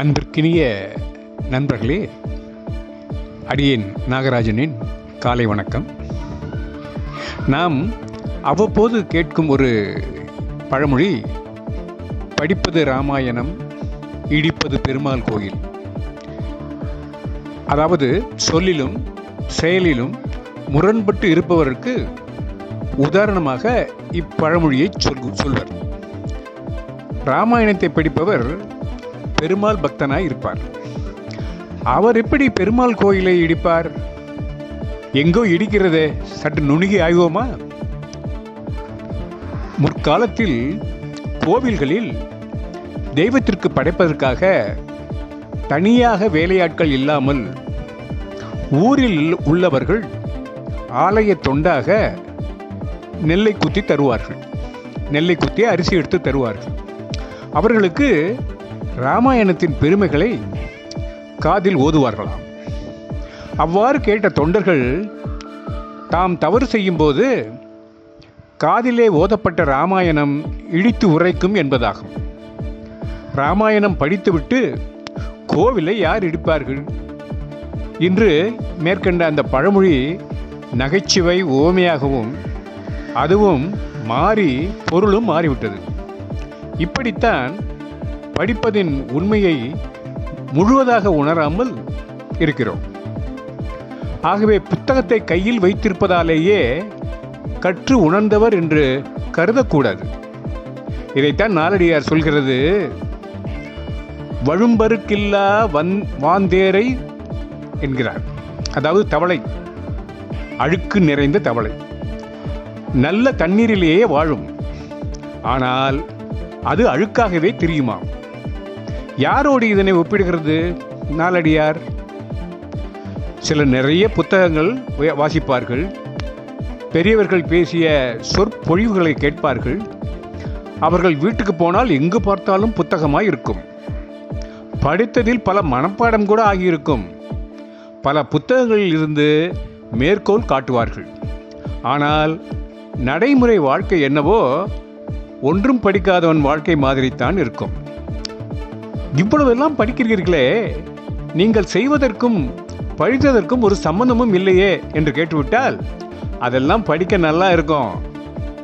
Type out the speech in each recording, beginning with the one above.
அன்பிற்கினிய நண்பர்களே அடியேன் நாகராஜனின் காலை வணக்கம். நாம் அவ்வப்போது கேட்கும் ஒரு பழமொழி படிப்பது ராமாயணம் இடிப்பது பெருமாள் கோயில். அதாவது சொல்லிலும் செயலிலும் முரண்பட்டு இருப்பவருக்கு உதாரணமாக இப்பழமொழியை சொல் சொல்வர். ராமாயணத்தை படிப்பவர் பெருமாள் பக்தனாய் இருப்பார். அவர் எப்படி பெருமாள் கோயிலை இடிப்பார்? எங்கோ இடிக்கிறதே சற்று நுணுகி ஆய்வோமா? முற்காலத்தில் கோவில்களில் தெய்வத்திற்கு படைப்பதற்காக தனியாக வேலையாட்கள் இல்லாமல் ஊரில் உள்ளவர்கள் ஆலய தொண்டாக நெல்லை குத்தி தருவார்கள். நெல்லை குத்தி அரிசி எடுத்து தருவார்கள். அவர்களுக்கு ராமாயணத்தின் பெருமைகளை காதில் ஓதுவார்களாம். அவ்வாறு கேட்ட தொண்டர்கள் தாம் தவறு செய்யும்போது காதிலே ஓதப்பட்ட ராமாயணம் இடித்து உரைக்கும் என்பதாகும். ராமாயணம் படித்துவிட்டு கோவிலை யார் இடிப்பார்கள்? இன்று மேற்கண்ட அந்த பழமொழி நகைச்சுவை ஓமையாகவும் அதுவும் மாறி பொருளும் மாறிவிட்டது. இப்படித்தான் படிப்பதின் உண்மையை முழுவதாக உணராமல் இருக்கிறோம். ஆகவே புத்தகத்தை கையில் வைத்திருப்பதாலேயே கற்று உணர்ந்தவர் என்று கருதக்கூடாது. இதைத்தான் நாலடியார் சொல்கிறது வழும்பருக்கில்லா வந் வாந்தேரை என்கிறார். அதாவது தவளை அழுக்கு நிறைந்த தவளை. நல்ல தண்ணீரிலேயே வாழும். ஆனால் அது அழுக்காகவே தெரியுமா யாரோடு இதனை ஒப்பிடுகிறது? நாளடியார் சில நிறைய புத்தகங்கள் வாசிப்பார்கள். பெரியவர்கள் பேசிய சொற்பொழிவுகளை கேட்பார்கள். அவர்கள் வீட்டுக்கு போனால் எங்கு பார்த்தாலும் புத்தகமாய் இருக்கும் படித்ததில் பல மனப்பாடம் கூட ஆகியிருக்கும். பல புத்தகங்களில் இருந்து மேற்கோள் காட்டுவார்கள். ஆனால் நடைமுறை வாழ்க்கை என்னவோ ஒன்றும் படிக்காதவன் வாழ்க்கை மாதிரித்தான் இருக்கும். இவ்வளவெல்லாம் படிக்கிறீர்களே நீங்கள் செய்வதற்கும் படித்ததற்கும் ஒரு சம்பந்தமும் இல்லையே என்று கேட்டுவிட்டால் அதெல்லாம் படிக்க நல்லா இருக்கும்.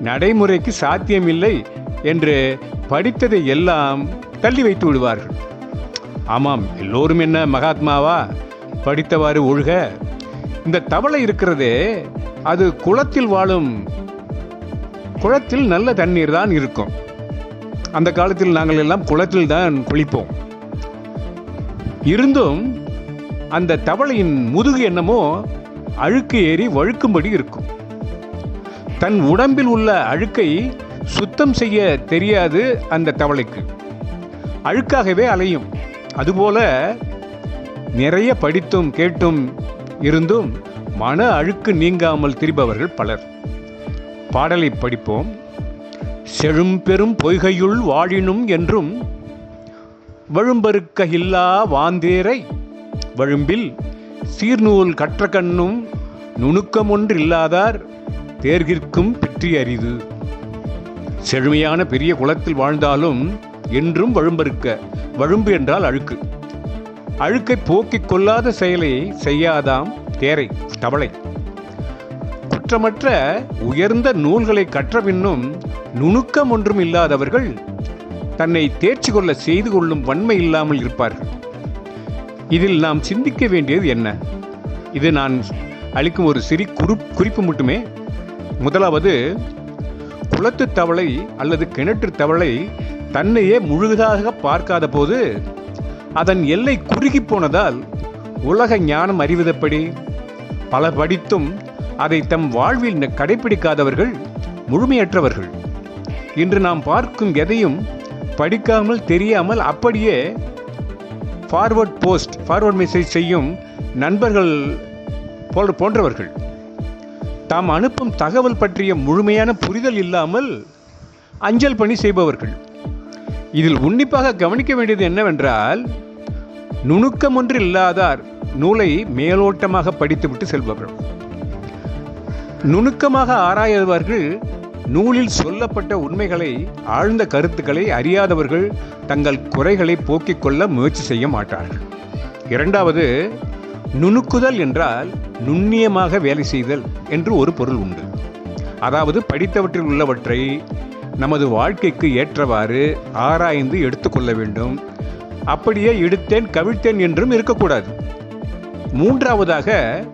நடைமுறைக்கு சாத்தியம் இல்லை என்று படித்ததை எல்லாம் தள்ளி வைத்து விடுவார்கள். ஆமாம் எல்லோரும் என்ன மகாத்மாவா? படித்தவாறு ஒழுக. இந்த தவளை இருக்கிறதே அது குளத்தில் வாழும் குளத்தில் நல்ல தண்ணீர் தான் இருக்கும். அந்த காலத்தில் நாங்கள் எல்லாம் குளத்தில் தான் குளிப்போம். இருந்தும் அந்த தவளையின் முதுகு என்னமோ அழுக்கு ஏறி வழுக்கும்படி இருக்கும். தன் உடம்பில் உள்ள அழுக்கை சுத்தம் செய்ய தெரியாது அந்த தவளைக்கு. அழுக்காகவே அலையும். அதுபோல நிறைய படித்தும் கேட்டும் இருந்தும் மன அழுக்கு நீங்காமல் திரிபவர்கள் பலர். பாடலை படிப்போம். செழும் பெரும் பொய்கையுள் வாழினும் என்றும் வழும்பருக்க இல்லா வாந்தேரை வழும்பில் சீர்நூல் கற்ற கண்ணும் நுணுக்கமொன்றில்லாதார் தேர்கிற்கும் பிற்றி அரிது செழுமையான பெரிய குளத்தில் வாழ்ந்தாலும் என்றும் வழும்பருக்க வழும்பு என்றால் அழுக்கு. அழுக்கை போக்கிக் கொள்ளாத செயலை செய்யாதாம் தேரை தவளை. குற்றமற்ற உயர்ந்த நூல்களை கற்ற பின்னும் நுணுக்கம் ஒன்றும் இல்லாதவர்கள் தன்னை தேர்ச்சி கொள்ள செய்து கொள்ளும் வன்மை இல்லாமல் இருப்பார்கள். இதில் நாம் சிந்திக்க வேண்டியது என்ன? இது நான் அளிக்கும் ஒரு சிறு குறி குறிப்பு மட்டுமே. முதலாவது குளத்து தவளை அல்லது கிணற்று தவளை தன்னையே முழுதாக பார்க்காத போது அதன் எல்லை குறுகி போனதால் உலக ஞானம் அறிவதப்படி பல படித்தும் அதை தம் வாழ்வில் கடைபிடிக்காதவர்கள் கடைப்பிடிக்காதவர்கள் முழுமையற்றவர்கள். இன்று நாம் பார்க்கும் எதையும் படிக்காமல் தெரியாமல் அப்படியே ஃபார்வர்ட் போஸ்ட் ஃபார்வர்ட் மெசேஜ் செய்யும் நண்பர்கள் போன்ற போன்றவர்கள். தாம் அனுப்பும் தகவல் பற்றிய முழுமையான புரிதல் இல்லாமல் அஞ்சல் பணி செய்பவர்கள். இதில் உன்னிப்பாக கவனிக்க வேண்டியது என்னவென்றால் நுணுக்கம் ஒன்று இல்லாதார் நூலை மேலோட்டமாக படித்துவிட்டு செல்பவர்கள். நுணுக்கமாக ஆராயவர்கள் நூலில் சொல்லப்பட்ட உண்மைகளை ஆழ்ந்த கருத்துக்களை அறியாதவர்கள் தங்கள் குறைகளை போக்கிக் கொள்ள முயற்சி செய்ய மாட்டார்கள். இரண்டாவது நுணுக்குதல் என்றால் நுண்ணியமாக வேலை செய்தல் என்று ஒரு பொருள் உண்டு. அதாவது படித்தவற்றில் உள்ளவற்றை நமது வாழ்க்கைக்கு ஏற்றவாறு ஆராய்ந்து எடுத்துக்கொள்ள வேண்டும். அப்படியே எடுத்தேன் கவிழ்த்தேன் என்றும் இருக்கக்கூடாது. மூன்றாவதாக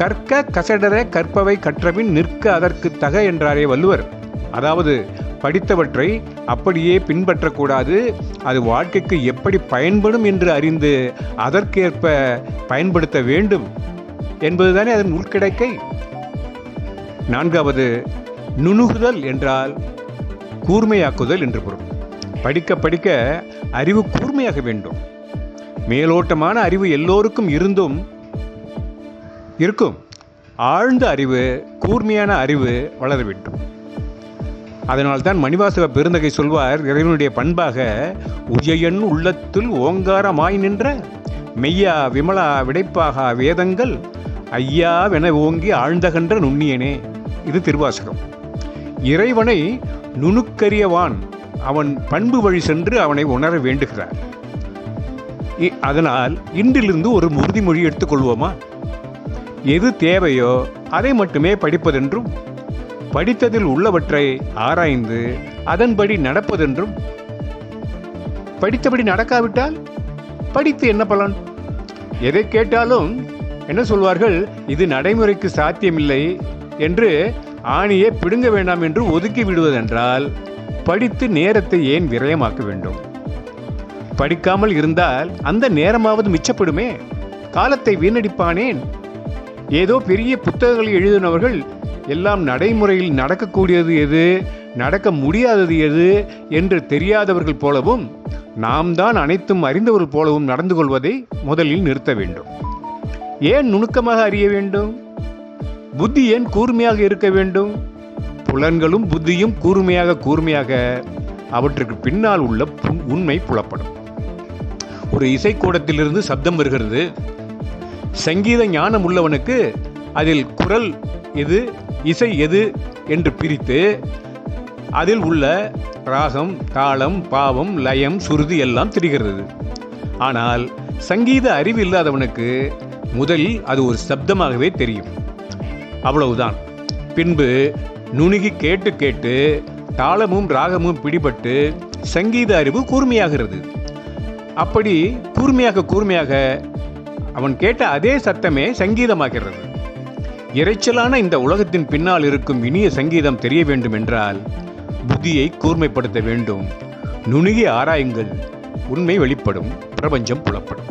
கற்க கசடர கற்பவை கற்றபின் நிற்க அதற்கு தக என்றாரே வள்ளுவர். அதாவது படித்தவற்றை அப்படியே பின்பற்றக்கூடாது அது வாழ்க்கைக்கு எப்படி பயன்படும் என்று அறிந்து அதற்கேற்ப பயன்படுத்த வேண்டும் என்பதுதானே அதன் உள்கிடக்கை. நான்காவது நுணுகுதல் என்றால் கூர்மையாக்குதல் என்று பொருள். படிக்க படிக்க அறிவு கூர்மையாக வேண்டும். மேலோட்டமான அறிவு எல்லோருக்கும் இருந்தும் இருக்கும். ஆழ்ந்த அறிவு கூர்மையான அறிவு வளர வேண்டும் அதனால்தான் மணிவாசக பெருந்தகை சொல்வார் இறைவனுடைய பண்பாக உஜயன் உள்ளத்தில் ஓங்காரமாய் நின்ற மெய்யா விமலா விடைப்பாகா வேதங்கள் ஐயாவென ஓங்கி ஆழ்ந்தகன்ற நுண்ணியனே இது திருவாசகம். இறைவனை நுணுக்கரியவான் அவன் பண்பு வழி சென்று அவனை உணர வேண்டுகிறார். இ- அதனால் இன்றிலிருந்து ஒரு உறுதிமொழி எடுத்துக்கொள்வோமா எது தேவையோ அதை மட்டுமே படிப்பதென்றும் படித்ததில் உள்ளவற்றை ஆராய்ந்து அதன்படி நடப்பதென்றும். படித்தபடி நடக்காவிட்டால் படித்து என்ன பலன்? எதை கேட்டாலும் என்ன சொல்வார்கள்? இது நடைமுறைக்கு சாத்தியமில்லை என்று ஆணியை பிடுங்க வேண்டாம் என்று ஒதுக்கி விடுவதென்றால் படித்து நேரத்தை ஏன் விரயமாக்க வேண்டும்? படிக்காமல் இருந்தால் அந்த நேரமாவது மிச்சப்படுமே? காலத்தை வீணடிப்பானேன்? ஏதோ பெரிய புத்தகங்களை எழுதினவர்கள் எல்லாம் நடைமுறையில் நடக்கக்கூடியது எது நடக்க முடியாதது எது என்று தெரியாதவர்கள் போலவும் நாம் தான் அனைத்தும் அறிந்தவர்கள் போலவும் நடந்து கொள்வதை முதலில் நிறுத்த வேண்டும். ஏன் நுணுக்கமாக அறிய வேண்டும்? புத்தி ஏன் கூர்மையாக இருக்க வேண்டும்? புலன்களும் புத்தியும் கூர்மையாக கூர்மையாக அவற்றுக்கு பின்னால் உள்ள பு- உண்மை புலப்படும். ஒரு இசைக்கூடத்திலிருந்து சப்தம் வருகிறது. சங்கீத ஞானம் உள்ளவனுக்கு அதில் குரல் எது இசை எது என்று பிரித்து அதில் உள்ள ராகம் தாளம் பாவம் லயம் சுருதி எல்லாம் தெரிகிறது. ஆனால் சங்கீத அறிவு இல்லாதவனுக்கு முதலில் அது ஒரு சப்தமாகவே தெரியும். அவ்வளவுதான். பின்பு நுணுகி கேட்டு கேட்டு தாளமும் ராகமும் பிடிபட்டு சங்கீத அறிவு கூர்மையாகிறது. அப்படி கூர்மையாக கூர்மையாக அவன் கேட்ட அதே சத்தமே சங்கீதமாகிறது. இறைச்சலான இந்த உலகத்தின் பின்னால் இருக்கும் இனிய சங்கீதம் தெரிய வேண்டும் என்றால் புத்தியை கூர்மைப்படுத்த வேண்டும். நுணுகி ஆராயுங்கள் உண்மை வெளிப்படும் பிரபஞ்சம் புலப்படும்.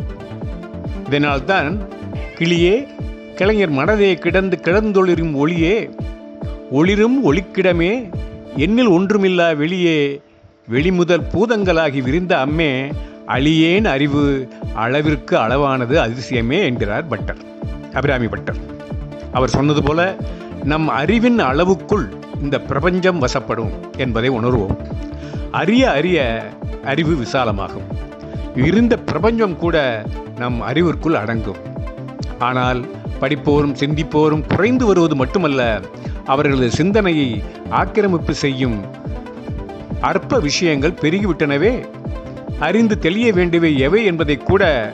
இதனால்தான் கிளியே கலைஞர் மனதே கிடந்து கிடந்தொளிரும் ஒளியே ஒளிரும் ஒளிக்கிடமே என்னில் ஒன்றுமில்லா வெளியே வெளிமுதல் பூதங்களாகி விரிந்த அம்மே அழியேன் அறிவு அளவிற்கு அளவானது அதிசயமே என்கிறார் பட்டர் அபிராமி பட்டர். அவர் சொன்னது போல நம் அறிவின் அளவுக்குள் இந்த பிரபஞ்சம் வசப்படும் என்பதை உணர்வோம். அறிய அறிய அறிவு விசாலமாகும். இருந்த பிரபஞ்சம் கூட நம் அறிவிற்குள் அடங்கும். ஆனால் படிப்போரும் சிந்திப்போரும் குறைந்து வருவது மட்டுமல்ல அவர்களது சிந்தனையை ஆக்கிரமிப்பு செய்யும் அற்ப விஷயங்கள் பெருகிவிட்டனவே அறிந்து தெளிய வேண்டியவை எவை என்பதை கூட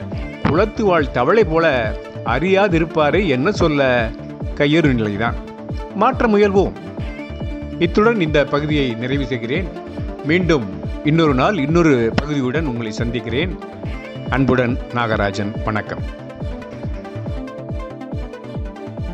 குளத்து வாழ் தவளை போல அறியாதிருப்பாரே என்ன சொல்ல கையறு நிலைதான். மாற்ற முயல்வோம். இத்துடன் இந்த பகுதியை நிறைவு செய்கிறேன். மீண்டும் இன்னொரு நாள் இன்னொரு பகுதியுடன் உங்களை சந்திக்கிறேன். அன்புடன் நாகராஜன் வணக்கம்.